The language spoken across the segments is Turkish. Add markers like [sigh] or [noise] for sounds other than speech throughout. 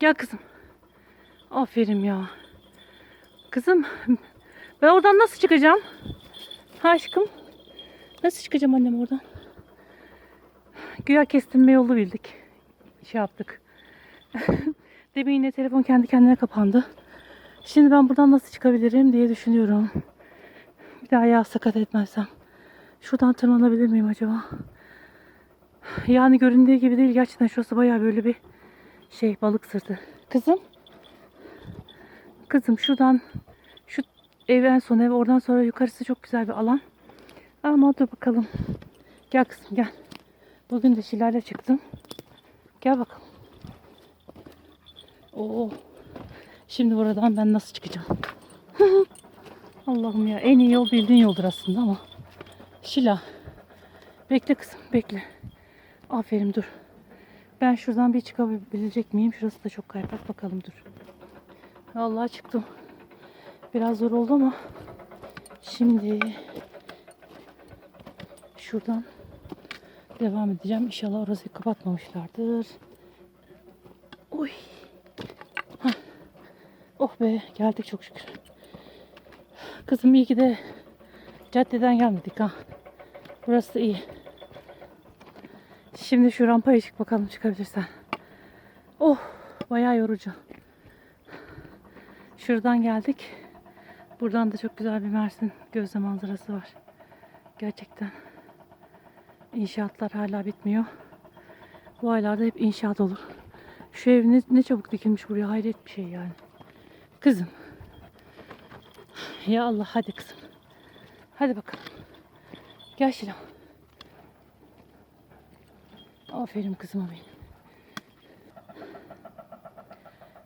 Gel kızım. Aferin ya. Kızım ben oradan nasıl çıkacağım? Aşkım. Nasıl çıkacağım annem oradan? Güya kestirme yolu bildik. Şey yaptık. [laughs] Demin yine telefon kendi kendine kapandı. Şimdi ben buradan nasıl çıkabilirim diye düşünüyorum. Bir daha ayağı sakat etmezsem. Şuradan tırmanabilir miyim acaba? Yani göründüğü gibi değil. Gerçekten şurası bayağı böyle bir şey balık sırtı. Kızım. Kızım şuradan şu ev en son ev oradan sonra yukarısı çok güzel bir alan. Ama dur bakalım. Gel kızım gel. Bugün de şilale çıktım. Gel bakalım. Oo. Şimdi buradan ben nasıl çıkacağım? [laughs] Allah'ım ya en iyi yol bildiğin yoldur aslında ama. Şila. Bekle kızım bekle. Aferin dur. Ben şuradan bir çıkabilecek miyim? Şurası da çok kaypak bakalım dur. Vallahi çıktım. Biraz zor oldu ama şimdi şuradan devam edeceğim. İnşallah orası kapatmamışlardır. Oy. Hah. Oh be geldik çok şükür. Kızım iyi ki de caddeden gelmedik ha. Burası iyi. Şimdi şu rampaya çık bakalım çıkabilirsen. Oh bayağı yorucu. Şuradan geldik. Buradan da çok güzel bir Mersin gözle manzarası var. Gerçekten. İnşaatlar hala bitmiyor. Bu aylarda hep inşaat olur. Şu ev ne, ne çabuk dikilmiş buraya. Hayret bir şey yani. Kızım. Ya Allah hadi kızım. Hadi bakalım. Gel Şilan. Aferin kızıma benim.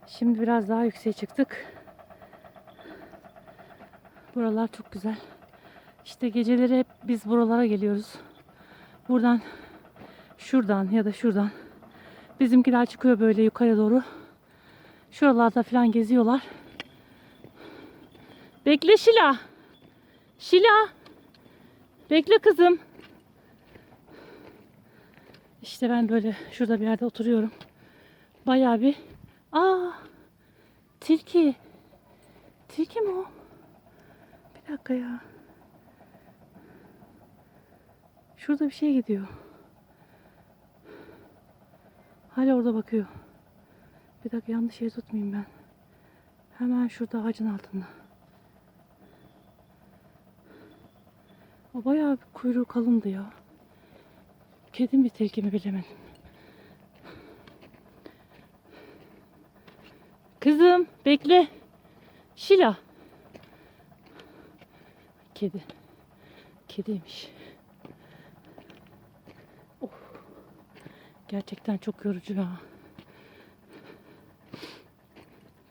Şimdi biraz daha yükseğe çıktık. Buralar çok güzel. İşte geceleri hep biz buralara geliyoruz. Buradan, şuradan ya da şuradan. Bizimkiler çıkıyor böyle yukarı doğru. Şuralarda falan geziyorlar. Bekle Şila. Şila. Bekle kızım. İşte ben böyle şurada bir yerde oturuyorum. Bayağı bir... Aa! Tilki. Tilki mi o? Bir dakika ya. Şurada bir şey gidiyor. Hala orada bakıyor. Bir dakika yanlış yere tutmayayım ben. Hemen şurada ağacın altında. O bayağı bir kuyruğu kalındı ya. Kedi mi tilki mi bilemedim. Kızım bekle. Şila. Kedi. Kediymiş. Of. Gerçekten çok yorucu ya.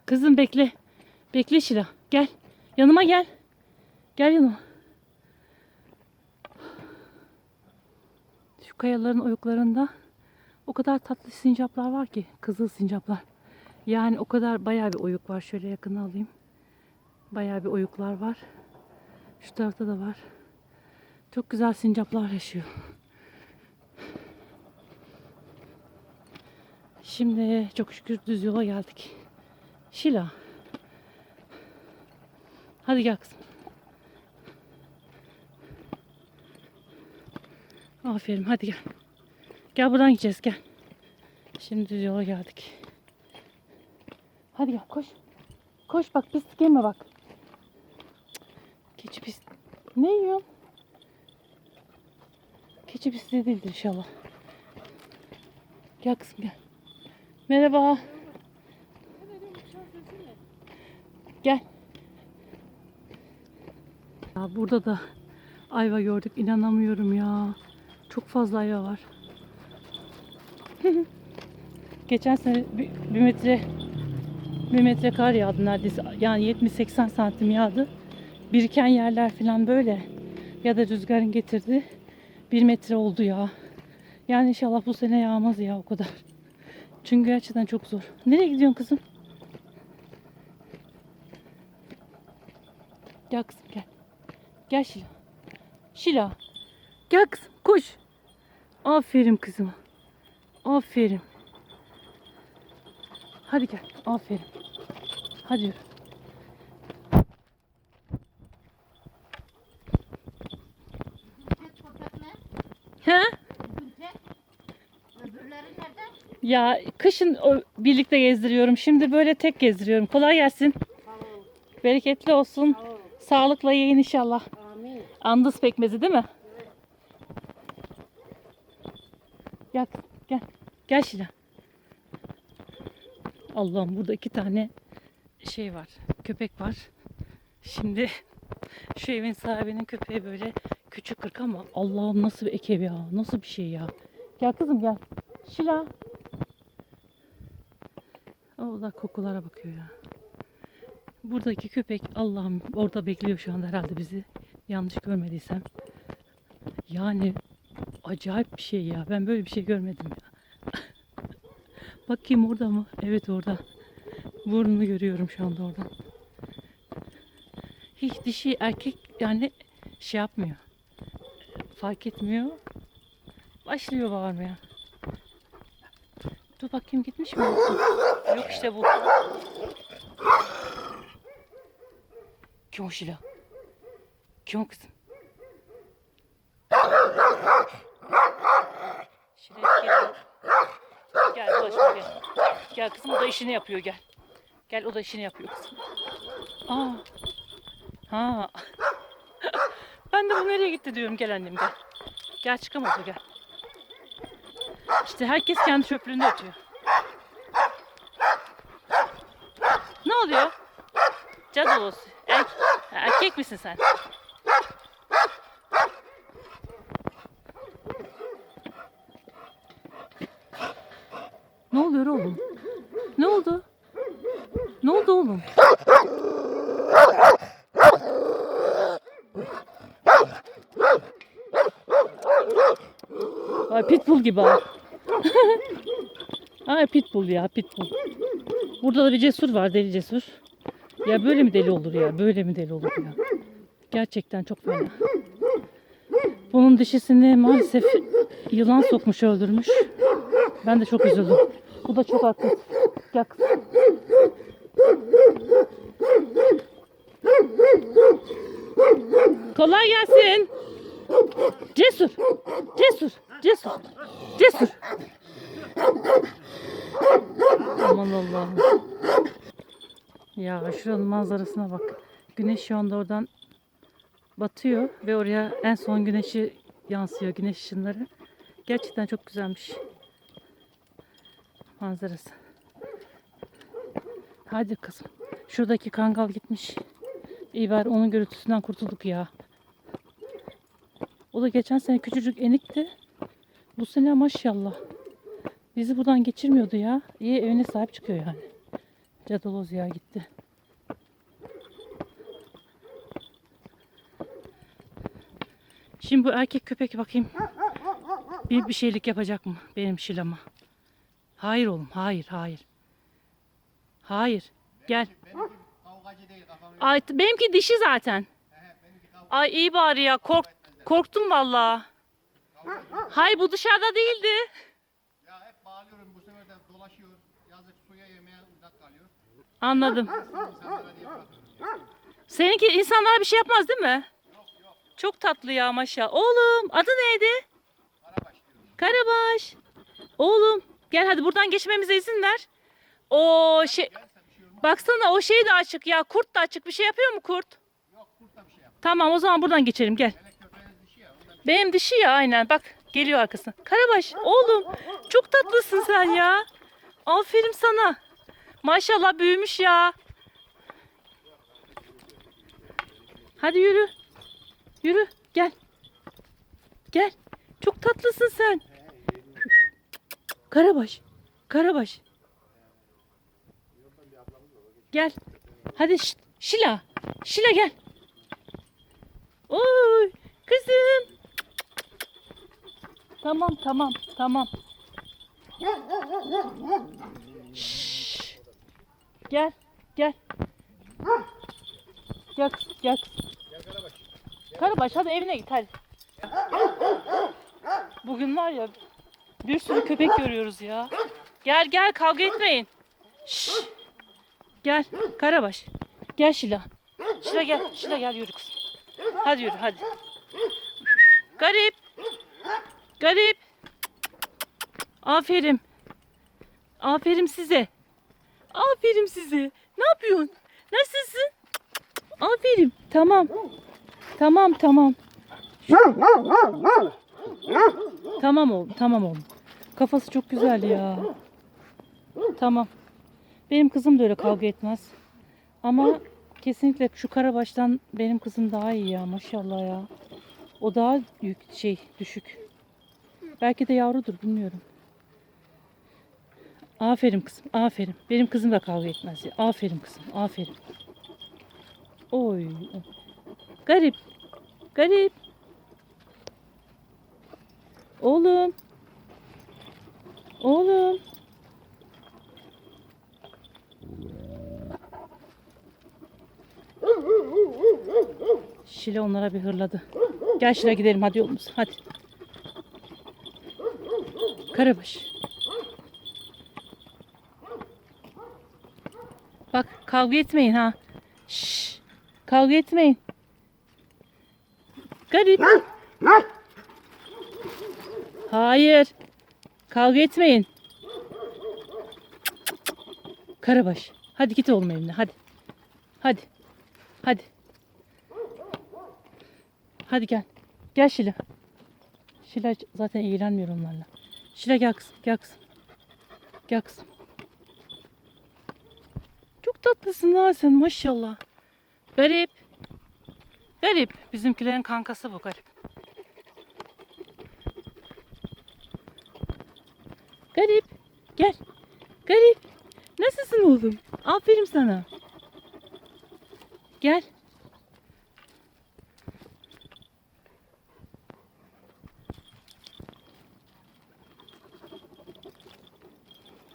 Kızım bekle. Bekle Şila. Gel. Yanıma gel. Gel yanıma. Kayaların oyuklarında o kadar tatlı sincaplar var ki. Kızıl sincaplar. Yani o kadar bayağı bir oyuk var. Şöyle yakına alayım. Bayağı bir oyuklar var. Şu tarafta da var. Çok güzel sincaplar yaşıyor. Şimdi çok şükür düz yola geldik. Şila. Hadi gel kızım. Aferin hadi gel. Gel buradan gideceğiz gel. Şimdi düz yola geldik. Hadi gel koş. Koş bak pislik yeme bak. Keçi pis. Ne yiyorsun? Keçi pisliği değildir inşallah. Gel kızım gel. Merhaba. Gel. Ya burada da ayva gördük. İnanamıyorum ya. Çok fazla ayva var. [laughs] Geçen sene bir, bir metre bir metre kar yağdı neredeyse. Yani 70-80 santim yağdı. Biriken yerler falan böyle. Ya da rüzgarın getirdi. Bir metre oldu ya. Yani inşallah bu sene yağmaz ya o kadar. Çünkü gerçekten çok zor. Nereye gidiyorsun kızım? Gel kızım gel. Gel Şila. Şila. Gel kızım koş. Aferin kızıma. Aferin. Hadi gel. Aferin. Hadi yürü. He? Ya kışın o- birlikte gezdiriyorum. Şimdi böyle tek gezdiriyorum. Kolay gelsin. Bereketli olsun. Sağlıkla yiyin inşallah. Amin. Andız pekmezi değil mi? Gel gel. Gel Şila. Allah'ım burada iki tane şey var. Köpek var. Şimdi şu evin sahibinin köpeği böyle küçük kırk ama Allah'ım nasıl bir ekev ya. Nasıl bir şey ya. Gel kızım gel. Şila. Da kokulara bakıyor ya. Buradaki köpek Allah'ım orada bekliyor şu anda herhalde bizi. Yanlış görmediysem. Yani acayip bir şey ya. Ben böyle bir şey görmedim ya. [laughs] Bakayım orada mı? Evet orada. Burnunu görüyorum şu anda oradan. Hiç dişi erkek yani şey yapmıyor. Fark etmiyor. Başlıyor bağırmaya. Dur bakayım gitmiş mi? Yok işte bu. Kim o Şila? Kim o kızım? Şila gel. Gel dolaşma gel. Gel kızım o da işini yapıyor gel. Gel o da işini yapıyor kızım. Aa. Ha. [laughs] ben de bu nereye gitti diyorum gel annem gel. Gel çıkamadı gel. İşte herkes kendi çöplüğünde ötüyor. Ne oluyor? Cados. Er, erkek misin sen? Ne oluyor oğlum? Ne oldu? Ne oldu oğlum? Ay pitbull gibi ha. [laughs] Ay pitbull ya pitbull. Burada da bir cesur var deli cesur. Ya böyle mi deli olur ya? Böyle mi deli olur ya? Gerçekten çok fena. Bunun dişisini maalesef yılan sokmuş öldürmüş. Ben de çok üzüldüm. Bu da çok haklı. Kızım. Kolay gelsin. Cesur. Cesur. Cesur. Cesur. Aman Allah'ım. Ya şuranın manzarasına bak. Güneş şu anda oradan batıyor ve oraya en son güneşi yansıyor. Güneş ışınları. Gerçekten çok güzelmiş. Manzarası. Hadi kızım. Şuradaki kangal gitmiş. İyi bari onun gürültüsünden kurtulduk ya. O da geçen sene küçücük enikti. Bu sene maşallah. Bizi buradan geçirmiyordu ya. İyi evine sahip çıkıyor yani. Cadaloz ya gitti. Şimdi bu erkek köpek bakayım. Bir bir şeylik yapacak mı benim şilama? Hayır oğlum, hayır, hayır. Hayır. Gel. Kavgacı değil. Ay benimki dişi zaten. Ay iyi bari ya. Kork korktum vallahi. Hayır bu dışarıda değildi. Ya hep bağlıyorum bu sefer de dolaşıyor. Yazık suya yemeye uzak kalıyor. Anladım. İnsanlara diye bırakıyorum. Seninki insanlara bir şey yapmaz değil mi? Çok tatlı ya maşallah. Oğlum adı neydi? Karabaş diyorum. Karabaş. Oğlum gel hadi buradan geçmemize izin ver. O şey baksana o şey de açık ya kurt da açık. Bir şey yapıyor mu kurt? Yok kurt da bir şey yap. Tamam o zaman buradan geçelim gel. Benim dişi ya aynen bak geliyor arkasına. Karabaş oğlum çok tatlısın sen ya. Aferin sana. Maşallah büyümüş ya. Hadi yürü. Yürü gel. Gel. Çok tatlısın sen. Karabaş. Karabaş. Gel. Hadi Ş- Şila. Şila gel. Oy kızım. Tamam tamam tamam. Şşş. Gel gel. Gel kız, gel. kız. Karabaş hadi evine git hadi. Bugün var ya bir sürü köpek görüyoruz ya. Gel gel kavga etmeyin. Şşş. Gel Karabaş. Gel Şila. Şila gel. Şila gel yürü kızım. Hadi yürü hadi. Garip. Garip. Aferin. Aferin size. Aferin size. Ne yapıyorsun? Nasılsın? Aferin. Tamam. Tamam tamam. Tamam oğlum. Tamam oğlum. Kafası çok güzel ya. Tamam. Benim kızım da öyle kavga etmez. Ama kesinlikle şu karabaştan benim kızım daha iyi ya maşallah ya. O daha yük, şey düşük. Belki de yavrudur bilmiyorum. Aferin kızım, aferin. Benim kızım da kavga etmez ya. Aferin kızım, aferin. Oy. Garip. Garip. Oğlum. Oğlum. Şile onlara bir hırladı. Gel Şile gidelim hadi yolumuz. Hadi. Karabaş. Bak kavga etmeyin ha. Şşş. Kavga etmeyin. Garip. Hayır. Kavga etmeyin. Karabaş. Hadi git oğlum evine. Hadi. Hadi. Hadi. Hadi gel. Gel Şila. Şila zaten ilgilenmiyor onlarla. Şila gel kızım. Gel kızım. Gel kızım. Çok tatlısın ha sen maşallah. Garip. Garip. Bizimkilerin kankası bu garip. Garip. Gel. Garip. Nasılsın oğlum? Aferin sana. Gel.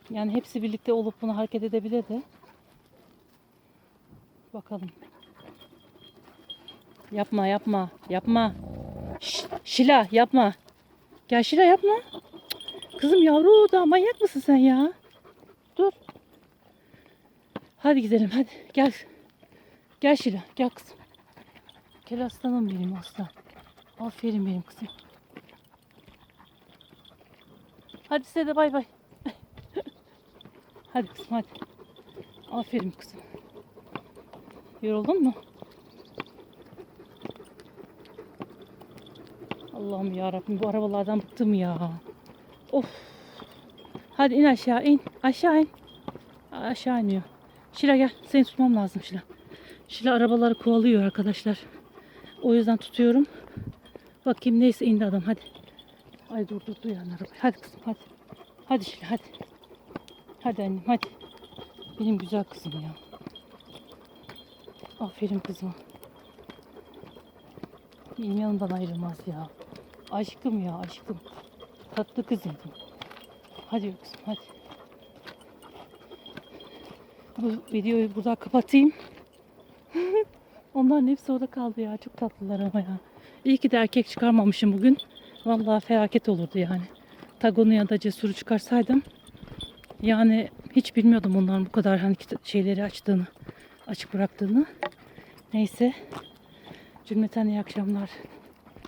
Yani hepsi birlikte olup bunu hareket edebilirdi. Bakalım. Yapma yapma yapma. Şş, Şila yapma. Gel Şila yapma. Kızım yavru da manyak mısın sen ya? Dur. Hadi gidelim hadi gel. Gel Şila gel kızım. Gel aslanım benim aslan. Aferin benim kızım. Hadi size de bay bay. hadi kızım hadi. Aferin kızım. Yoruldun mu? Allah'ım ya Rabbim bu arabalardan bıktım ya. Of. Hadi in aşağı in. Aşağı in. Aşağı iniyor. Şila gel. Seni tutmam lazım Şila. Şila arabaları kovalıyor arkadaşlar. O yüzden tutuyorum. Bakayım neyse indi adam hadi. Ay dur dur dur yani arabayı. Hadi kızım hadi. Hadi Şila hadi. Hadi annem hadi. Benim güzel kızım ya. Aferin kızım. Benim yanımdan ayrılmaz ya. Aşkım ya aşkım. Tatlı kızım. Hadi kızım hadi. Bu videoyu burada kapatayım. Onların hepsi orada kaldı ya. Çok tatlılar ama ya. İyi ki de erkek çıkarmamışım bugün. Vallahi felaket olurdu yani. Tagonu ya da cesuru çıkarsaydım. Yani hiç bilmiyordum onların bu kadar hani şeyleri açtığını, açık bıraktığını. Neyse. Cümleten iyi akşamlar.